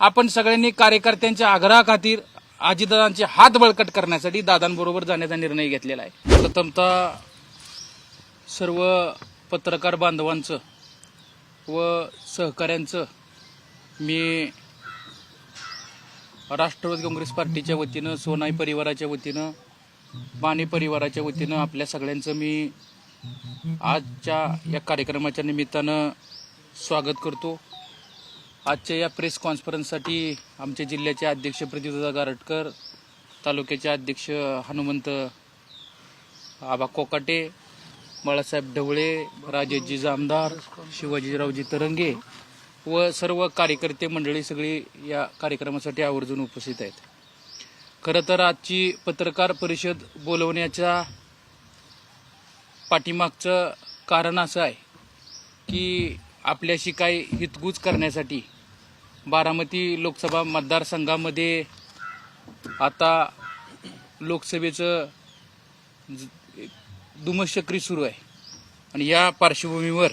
आपण सगळ्यांनी कार्यकर्त्यांच्या आग्रहाखातीर आजीदादांचे हात बळकट करण्यासाठी दादांबरोबर जाण्याचा निर्णय घेतलेला आहे. प्रथमतः सर्व पत्रकार बांधवांचं व सहकाऱ्यांचं मी राष्ट्रवादी काँग्रेस पार्टीच्या वतीनं सोनाई परिवाराच्या वतीनं बाणे परिवाराच्या वतीनं आपल्या सगळ्यांचं मी आजच्या या कार्यक्रमाच्या निमित्तानं स्वागत करतो. आजच्या या प्रेस कॉन्फरन्ससाठी आमच्या जिल्ह्याचे अध्यक्ष प्रतिदा गारटकर तालुक्याचे अध्यक्ष हनुमंत आबा कोकाटे बाळासाहेब ढवळे राजेशजी जामदार शिवाजीरावजी तरंगे व सर्व कार्यकर्ते मंडळी सगळी या कार्यक्रमासाठी आवर्जून उपस्थित आहेत. खरं तर आजची पत्रकार परिषद बोलवण्याच्या पाठीमागचं कारण असं आहे की आपल्याशी काही हितगुज करण्यासाठी बारामती लोकसभा मतदारसंघामध्ये आता लोकसभेचं दुमशक्री दुमश्चक्री सुरू आहे. आणि या पार्श्वभूमीवर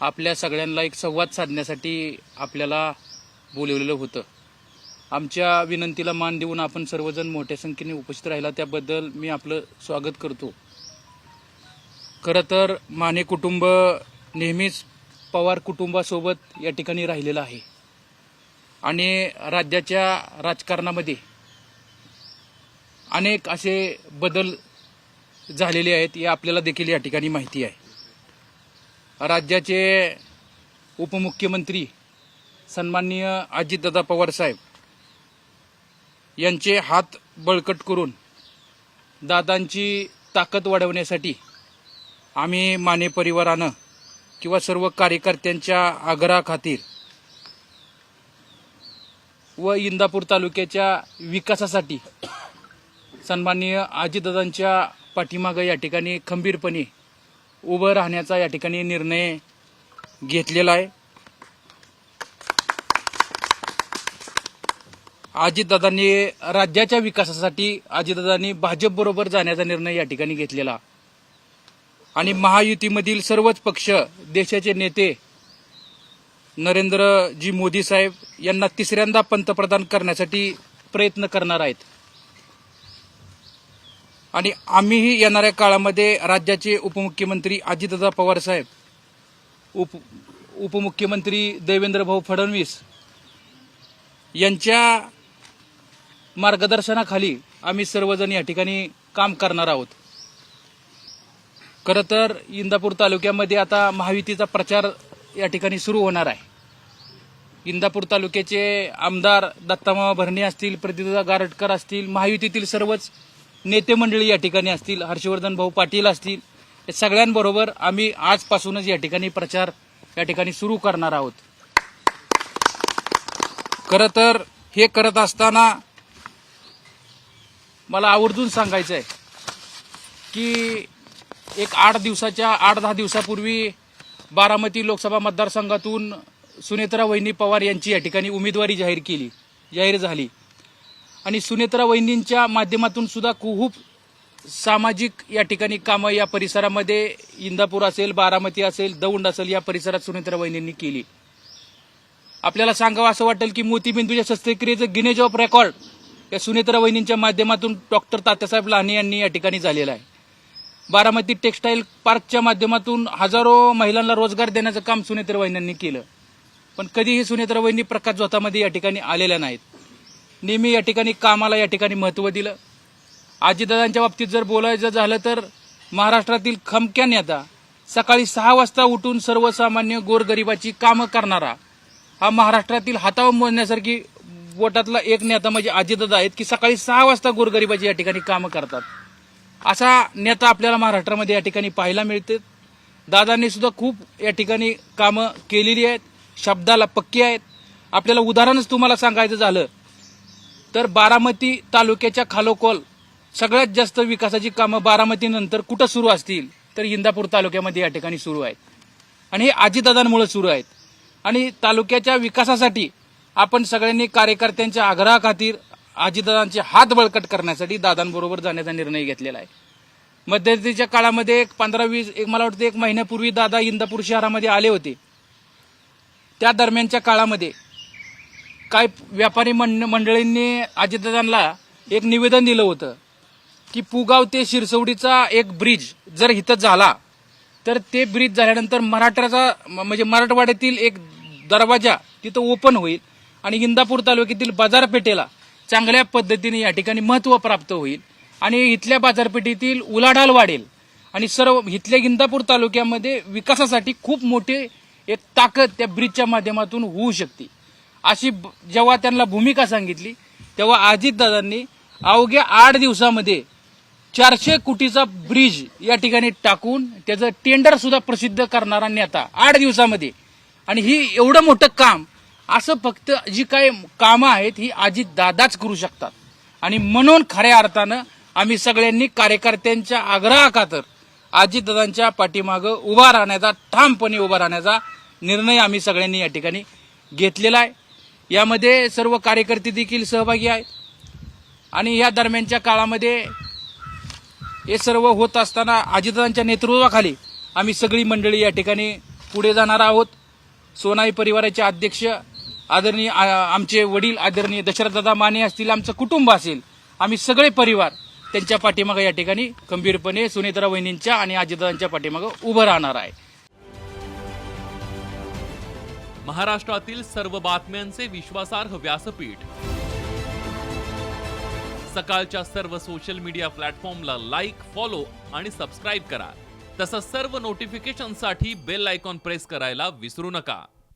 आपल्या सगळ्यांना एक संवाद साधण्यासाठी आपल्याला बोलवलेलं होतं. आमच्या विनंतीला मान देऊन आपण सर्वजण मोठ्या संख्येने उपस्थित राहिला. त्याबद्दल मी आपलं स्वागत करतो. खरं तर माने कुटुंब नेहमीच पवार कुटुंबासोबत या ठिकाणी राहिलेला आहे. आणि राज्याच्या राजकारणामध्ये अनेक असे बदल झालेले आहेत हे आपल्याला देखील या ठिकाणी माहिती आहे. राज्याचे उपमुख्यमंत्री सन्माननीय अजितदादा पवार साहेब यांचे हात बळकट करून दादांची ताकद वाढवण्यासाठी आम्ही माने परिवारानं किंवा सर्व कार्यकर्त्यांच्या आग्रहाखातीर व इंदापूर तालुक्याच्या विकासासाठी सन्माननीय आजीदादांच्या पाठीमागं या ठिकाणी खंबीरपणे उभं राहण्याचा या ठिकाणी निर्णय घेतलेला आहे. अजितदादांनी राज्याच्या विकासासाठी अजितदादांनी भाजपबरोबर जाण्याचा निर्णय या ठिकाणी घेतलेला. आणि महायुतीमधील सर्वच पक्ष देशाचे नेते नरेंद्रजी मोदी साहेब यांना तिसऱ्यांदा पंतप्रधान करण्यासाठी प्रयत्न करणार आहेत. आणि आम्हीही येणाऱ्या काळामध्ये राज्याचे उपमुख्यमंत्री अजितदादा पवार साहेब उप उपमुख्यमंत्री देवेंद्र भाऊ फडणवीस यांच्या मार्गदर्शनाखाली आम्ही सर्वजण या ठिकाणी काम करणार आहोत. खरं तर इंदापूर तालुक्यामध्ये आता महायुतीचा प्रचार या ठिकाणी सुरू होणार आहे. इंदापूर तालुक्याचे आमदार दत्तामा भरणे असतील प्रतिदा गारटकर असतील महायुतीतील सर्वच नेते मंडळी या ठिकाणी असतील हर्षवर्धन भाऊ पाटील असतील या सगळ्यांबरोबर आम्ही आजपासूनच या ठिकाणी प्रचार या ठिकाणी सुरू करणार आहोत. खरं तर हे करत असताना मला आवर्जून सांगायचं आहे की एक आठ दिवसाच्या आठ दहा दिवसापूर्वी बारामती लोकसभा मतदारसंघातून सुनेत्रा वहिनी पवार यांची या ठिकाणी उमेदवारी जाहीर केली जाहीर झाली. आणि सुनेत्रा वहिनींच्या माध्यमातून सुद्धा खूप सामाजिक या ठिकाणी कामं या परिसरामध्ये इंदापूर असेल बारामती असेल दौंड असेल या परिसरात सुनेत्रा वहिनींनी केली. आपल्याला सांगावं असं वाटेल की मोतीबिंदूच्या शस्त्रक्रियेचं गिनेज ऑफ रेकॉर्ड या सुनेत्रा वहिनींच्या माध्यमातून डॉक्टर तात्यासाहेब लहाने यांनी या ठिकाणी झालेलं आहे. बारामती टेक्स्टाईल पार्कच्या माध्यमातून हजारो महिलांना रोजगार देण्याचं काम सुनेत्र वहिन्यांनी केलं. पण कधीही सुनेत्र वहिनी प्रकाश जोतामध्ये या ठिकाणी आलेल्या नाहीत. नेहमी या ठिकाणी कामाला या ठिकाणी महत्त्व दिलं. आजीदादांच्या बाबतीत जर बोलायचं झालं तर महाराष्ट्रातील खमक्या नेता सकाळी सहा वाजता उठून सर्वसामान्य गोरगरिबाची कामं करणारा हा महाराष्ट्रातील हातावर मोजण्यासारखी बोटातला एक नेता म्हणजे आजीदादा आहेत की सकाळी सहा वाजता गोरगरिबाची या ठिकाणी कामं करतात. असा नेता आपल्याला महाराष्ट्रामध्ये या ठिकाणी पाहायला मिळते. दादांनी सुद्धा खूप या ठिकाणी कामं केलेली आहेत. शब्दाला पक्की आहेत. आपल्याला उदाहरणच तुम्हाला सांगायचं झालं तर बारामती तालुक्याच्या खालोखोल सगळ्यात जास्त विकासाची कामं बारामतीनंतर कुठं सुरू असतील? तर इंदापूर तालुक्यामध्ये या ठिकाणी सुरू आहेत. आणि हे आजीदादांमुळे सुरू आहेत. आणि तालुक्याच्या विकासासाठी आपण सगळ्यांनी कार्यकर्त्यांच्या आग्रहाखातीर अजितदादांचे हात बळकट करण्यासाठी दादांबरोबर जाण्याचा निर्णय घेतलेला आहे. मध्यंतरीच्या काळामध्ये एक पंधरा वीस एक मला वाटतं एक महिन्यापूर्वी दादा इंदापूर शहरामध्ये आले होते. त्या दरम्यानच्या काळामध्ये काय व्यापारी मंड मंडळींनी अजितदादांना एक निवेदन दिलं होतं की पुगाव ते शिरसवडीचा एक ब्रिज जर इथं झाला तर ते ब्रिज झाल्यानंतर मराठ्याचा म- म्हणजे मराठवाड्यातील एक दरवाजा तिथं ओपन होईल आणि इंदापूर तालुक्यातील बाजारपेठेला चांगल्या पद्धतीने या ठिकाणी महत्त्व प्राप्त होईल. आणि इथल्या बाजारपेठेतील उलाढाल वाढेल. आणि सर्व इथल्या गिंदापूर तालुक्यामध्ये विकासासाठी खूप मोठे एक ताकद त्या ब्रिजच्या माध्यमातून होऊ शकते. अशी जेव्हा त्यांना भूमिका सांगितली तेव्हा अजितदादांनी अवघ्या आठ दिवसामध्ये चारशे कोटीचा ब्रिज या ठिकाणी टाकून त्याचं टेंडर सुद्धा प्रसिद्ध करणारा नेता आठ दिवसामध्ये. आणि ही एवढं मोठं काम असं फक्त जी काही कामं आहेत ही आजी दादाच करू शकतात. आणि म्हणून खऱ्या अर्थानं आम्ही सगळ्यांनी कार्यकर्त्यांच्या आग्रहाखातर अजितदादांच्या पाठीमागं उभा राहण्याचा ठामपणे उभा राहण्याचा निर्णय आम्ही सगळ्यांनी या ठिकाणी घेतलेला आहे. यामध्ये सर्व कार्यकर्ते देखील सहभागी आहेत. आणि या दरम्यानच्या काळामध्ये हे सर्व होत असताना आजीदादांच्या नेतृत्वाखाली आम्ही सगळी मंडळी या ठिकाणी पुढे जाणार आहोत. सोनाई परिवाराचे अध्यक्ष आदरणीय आमचे वडील आदरणीय दशरथदादा माने असतील आमचं कुटुंब असेल आम्ही सगळे परिवार त्यांच्या पाठीमागे या ठिकाणी गंभीरपणे सुनेत्रा वहिनींच्या आणि अजितदादांच्या पाठीमागे उभं राहणार आहे. महाराष्ट्रातील सर्व बातम्यांचे विश्वासार्ह व्यासपीठ. सकाळच्या सर्व सोशल मीडिया प्लॅटफॉर्मला लाईक फॉलो आणि सबस्क्राईब करा. तसंच सर्व नोटिफिकेशनसाठी बेल आयकॉन प्रेस करायला विसरू नका.